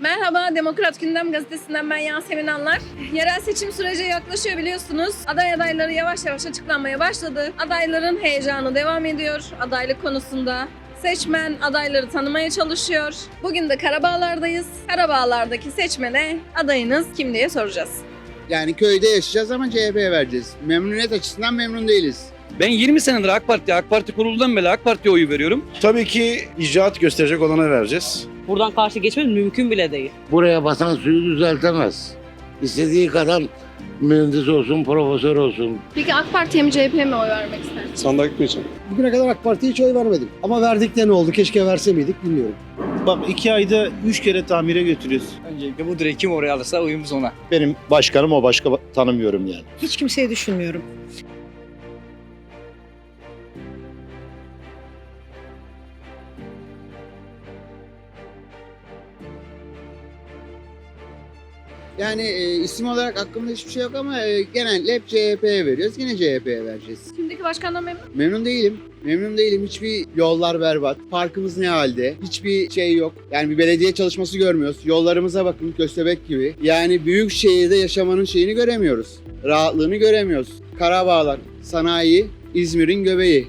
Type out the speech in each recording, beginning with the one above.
Merhaba, Demokrat Gündem Gazetesi'nden ben Yasemin Anlar. Yerel seçim süreci yaklaşıyor biliyorsunuz. Aday adayları yavaş yavaş açıklanmaya başladı. Adayların heyecanı devam ediyor adaylık konusunda. Seçmen adayları tanımaya çalışıyor. Bugün de Karabağlar'dayız. Karabağlar'daki seçmene adayınız kim diye soracağız. Yani köyde yaşayacağız ama CHP'ye vereceğiz. Memnuniyet açısından memnun değiliz. Ben 20 senedir AK Parti, AK Parti kurulduğundan beri AK Parti'ye oy veriyorum. Tabii ki icraat gösterecek olana vereceğiz. Buradan karşı geçmemiz mümkün bile değil. buraya basan suyu düzeltemez. İstediği kadar mühendis olsun, profesör olsun. Peki AK Parti'ye mi CHP'ye mi oy vermek istersiniz? Sandık gitmeyeceğim. Bugüne kadar AK Parti'ye hiç oy vermedim. Ama verdik de ne oldu? Keşke verse miydik bilmiyorum. Bak iki ayda üç kere tamire götürüyoruz. Öncelikle bu direği kim oraya alırsa uyumuz ona. Benim başkanım o başka tanımıyorum yani. Hiç kimseyi düşünmüyorum. Yani e, isim olarak aklımda hiçbir şey yok ama e, genellikle hep CHP'ye veriyoruz. Yine CHP'ye vereceğiz. Şimdiki başkandan memnun Memnun değilim. Memnun değilim. Hiçbir yollar berbat. Parkımız ne halde? Hiçbir şey yok. Yani bir belediye çalışması görmüyoruz. Yollarımıza bakın köstebek gibi. Yani büyük şehirde yaşamanın şeyini göremiyoruz. Rahatlığını göremiyoruz. Karabağlar, sanayi, İzmir'in göbeği.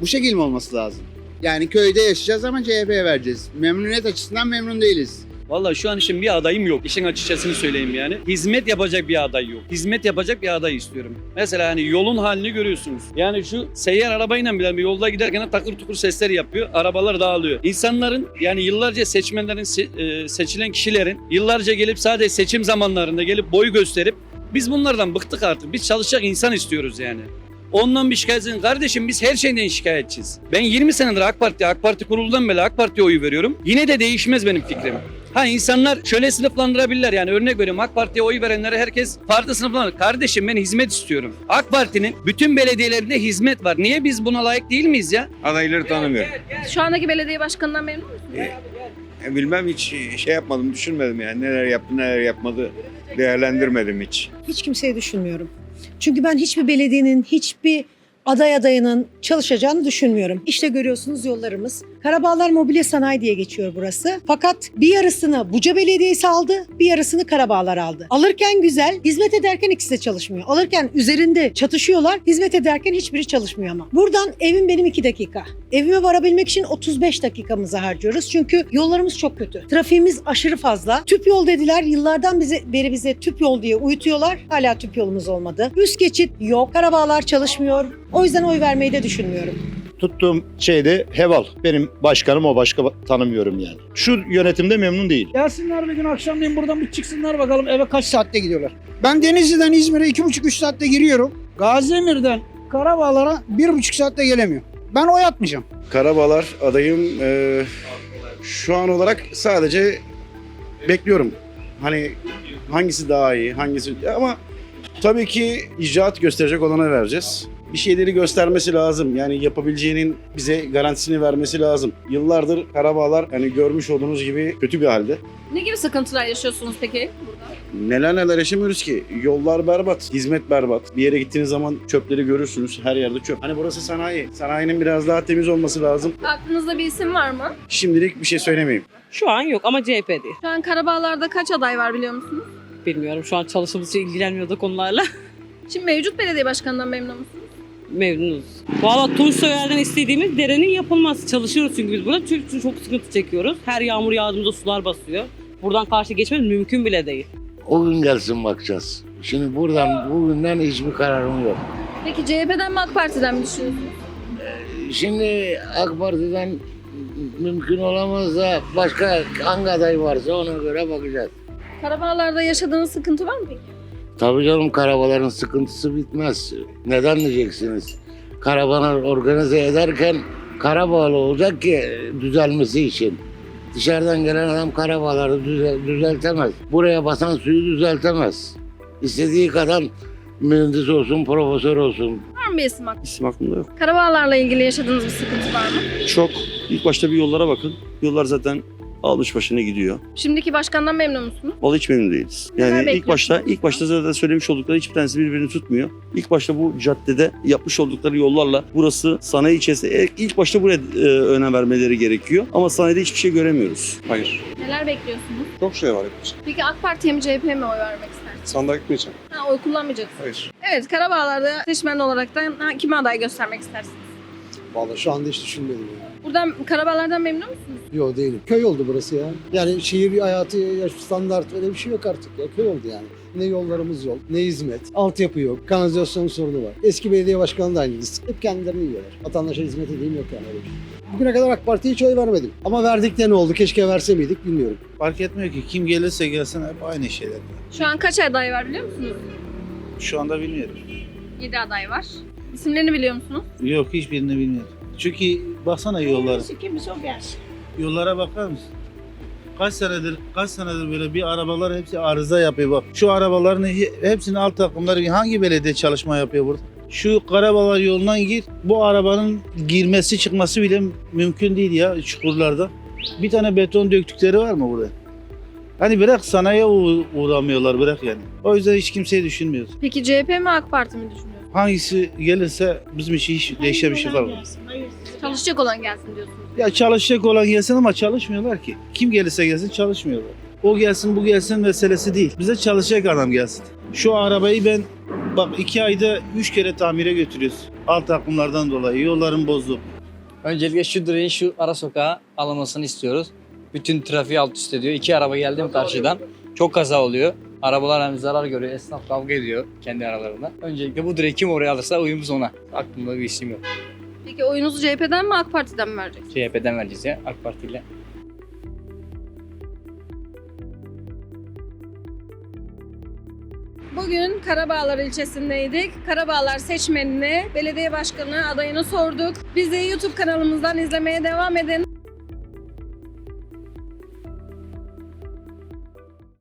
Bu şekil mi olması lazım? Yani köyde yaşayacağız ama CHP'ye vereceğiz. Memnuniyet açısından memnun değiliz. Vallahi şu an için bir adayım yok. İşin açıkçasını söyleyeyim yani. Hizmet yapacak bir aday yok. Hizmet yapacak bir aday istiyorum. Mesela hani yolun halini görüyorsunuz. Yani şu seyyar arabayla bile yolda giderken takır tukur sesler yapıyor. Arabalar dağılıyor. İnsanların yani yıllarca seçmenlerin, se- e, seçilen kişilerin yıllarca gelip sadece seçim zamanlarında gelip boy gösterip biz bunlardan bıktık artık. Biz çalışacak insan istiyoruz yani. Ondan bir şikayetsin. Kardeşim biz her şeyden şikayetçiyiz. Ben 20 senedir AK Parti, AK Parti kurulduğundan beri AK Parti'ye oy veriyorum. Yine de değişmez benim fikrim. Ha insanlar şöyle sınıflandırabilirler yani örnek veriyorum AK Parti'ye oy verenleri herkes farklı sınıflandırır. Kardeşim ben hizmet istiyorum. AK Parti'nin bütün belediyelerinde hizmet var. Niye biz buna layık değil miyiz ya? Adayları tanımıyorum. Şu andaki belediye başkanından memnun musunuz? E, Bilmem hiç şey yapmadım, düşünmedim yani. Neler yaptı, neler yapmadı değerlendirmedim hiç. Hiç kimseyi düşünmüyorum. Çünkü ben hiçbir belediyenin, hiçbir aday adayının çalışacağını düşünmüyorum. İşte görüyorsunuz yollarımız. Karabağlar Mobilya Sanayi diye geçiyor burası. Fakat bir yarısını Buca Belediyesi aldı, bir yarısını Karabağlar aldı. Alırken güzel, hizmet ederken ikisi de çalışmıyor. Alırken üzerinde çatışıyorlar, hizmet ederken hiçbiri çalışmıyor ama. Buradan evim benim iki dakika. Evime varabilmek için 35 dakikamızı harcıyoruz. Çünkü yollarımız çok kötü. Trafiğimiz aşırı fazla. Tüp yol dediler. Yıllardan bize, beri bize tüp yol diye uyutuyorlar. Hala tüp yolumuz olmadı. Üst geçit yok. Karabağlar çalışmıyor. O yüzden oy vermeyi de düşünmüyorum. Tuttuğum şeyde Heval. Benim başkanım o başka tanımıyorum yani. Şu yönetimde memnun değil. Gelsinler bir gün akşamleyin buradan bir çıksınlar bakalım eve kaç saatte gidiyorlar. Ben Denizli'den İzmir'e iki buçuk üç saatte giriyorum. Gaziemir'den Karabağlar'a bir buçuk saatte gelemiyor. Ben oy atmayacağım. Karabağlar adayım eee, şu an olarak sadece bekliyorum. Hani hangisi daha iyi, hangisi ama tabii ki icraat gösterecek olana vereceğiz. Bir şeyleri göstermesi lazım. Yani yapabileceğinin bize garantisini vermesi lazım. Yıllardır Karabağlar hani görmüş olduğunuz gibi kötü bir halde. Ne gibi sıkıntılar yaşıyorsunuz peki burada? Neler neler yaşamıyoruz ki. Yollar berbat, hizmet berbat. Bir yere gittiğiniz zaman çöpleri görürsünüz. Her yerde çöp. Hani burası sanayi. Sanayinin biraz daha temiz olması lazım. Aklınızda bir isim var mı? Şimdilik bir şey söylemeyeyim. Şu an yok ama CHP değil. Şu an Karabağlar'da kaç aday var biliyor musunuz? Bilmiyorum şu an çalıştığımız için ilgilenmiyordu konularla. Şimdi mevcut belediye başkanından memnun musunuz? Memnunuz. Valla Tunç Soyer'den istediğimiz derenin yapılması. Çalışıyoruz çünkü biz burada. Çünkü çok sıkıntı çekiyoruz. Her yağmur yağdığında sular basıyor. Buradan karşı geçmemiz mümkün bile değil. O gün gelsin bakacağız. Şimdi buradan bugünden hiçbir kararım yok. Peki CHP'den mi AK Parti'den mi düşünüyorsunuz? Şimdi AK Parti'den mümkün olamaz da başka hangi aday varsa ona göre bakacağız. Karabağlar'da yaşadığınız sıkıntı var mı peki? Tabii canım karabaların sıkıntısı bitmez. Neden diyeceksiniz? Karavanı organize ederken Karabağlı olacak ki düzelmesi için. Dışarıdan gelen adam Karabağları düze- düzeltemez. Buraya basan suyu düzeltemez. İstediği kadar mühendis olsun, profesör olsun. Var mı bir isim aklınızda? İsim aklımda yok. Karabağlar'la ilgili yaşadığınız bir sıkıntı var mı? Çok. İlk başta bir yollara bakın. Yollar zaten almış başına gidiyor. Şimdiki başkandan memnun musunuz? Vallahi hiç memnun değiliz. Neler Yani ilk bekliyorsunuz başta ilk başta zaten söylemiş oldukları hiçbir tanesi birbirini tutmuyor. İlk başta bu caddede yapmış oldukları yollarla burası sanayi ilçesi. E, İlk başta buraya e, önem vermeleri gerekiyor. Ama sanayide hiçbir şey göremiyoruz. Hayır. Neler bekliyorsunuz? Çok şey var yapacak. Peki AK Parti'ye mi CHP'ye mi oy vermek istersiniz? Sandığa gitmeyeceğim. Ha, oy kullanmayacaksınız. Hayır. Evet Karabağlar'da seçmen olaraktan ha, kime aday göstermek istersiniz? Vallahi şu anda hiç düşünmedim ya. Buradan Karabağlar'dan memnun musunuz? Yok değilim. Köy oldu burası ya. Yani şehir hayatı, yaş standart öyle bir şey yok artık ya. Köy oldu yani. Ne yollarımız yok, ne hizmet, altyapı yok, kanalizasyon sorunu var. Eski belediye başkanı da aynı. Hep kendilerini yiyorlar. Vatandaşa hizmet edeyim yok yani öyle bir şey. Bugüne kadar AK Parti'ye hiç oy vermedim. Ama verdik de ne oldu? Keşke verse miydik bilmiyorum. Fark etmiyor ki kim gelirse gelsin hep aynı şeyler. Şu an kaç aday var biliyor musunuz? Şu anda bilmiyorum. 7 aday var. İsimlerini biliyor musunuz? Yok hiçbirini bilmiyorum. Çünkü baksana yollara. Yollara bakar mısın? Kaç senedir kaç senedir böyle bir arabalar hepsi arıza yapıyor bak. Şu arabaların he- hepsinin alt takımları hangi belediye çalışma yapıyor burada? Şu Karabalar yolundan gir. Bu arabanın girmesi çıkması bile mümkün değil ya çukurlarda. Bir tane beton döktükleri var mı burada? Hani bırak sanayiye uğ- uğramıyorlar bırak yani. O yüzden hiç kimseyi düşünmüyoruz. Peki CHP mi AK Parti mi düşünüyorsunuz? Hangisi gelirse bizim için hiç değişen bir şey kalmaz. Çalışacak olan gelsin diyorsunuz. Ya çalışacak olan gelsin ama çalışmıyorlar ki. Kim gelirse gelsin çalışmıyorlar. O gelsin bu gelsin meselesi değil. Bize çalışacak adam gelsin. Şu arabayı ben bak iki ayda üç kere tamire götürüyoruz. Alt takımlardan dolayı yolların bozuk. Öncelikle şu direğin şu ara sokağa alınmasını istiyoruz. Bütün trafiği alt üst ediyor. İki araba geldi mi karşıdan çok kaza oluyor. Arabalar hem zarar görüyor, esnaf kavga ediyor kendi aralarında. Öncelikle bu direği kim oraya alırsa uyumuz ona. Aklımda bir isim yok. Peki oyunuzu CHP'den mi AK Parti'den mi vereceksiniz? CHP'den vereceğiz ya AK Parti ile. Bugün Karabağlar ilçesindeydik. Karabağlar seçmenine belediye başkanı adayını sorduk. Bizi YouTube kanalımızdan izlemeye devam edin.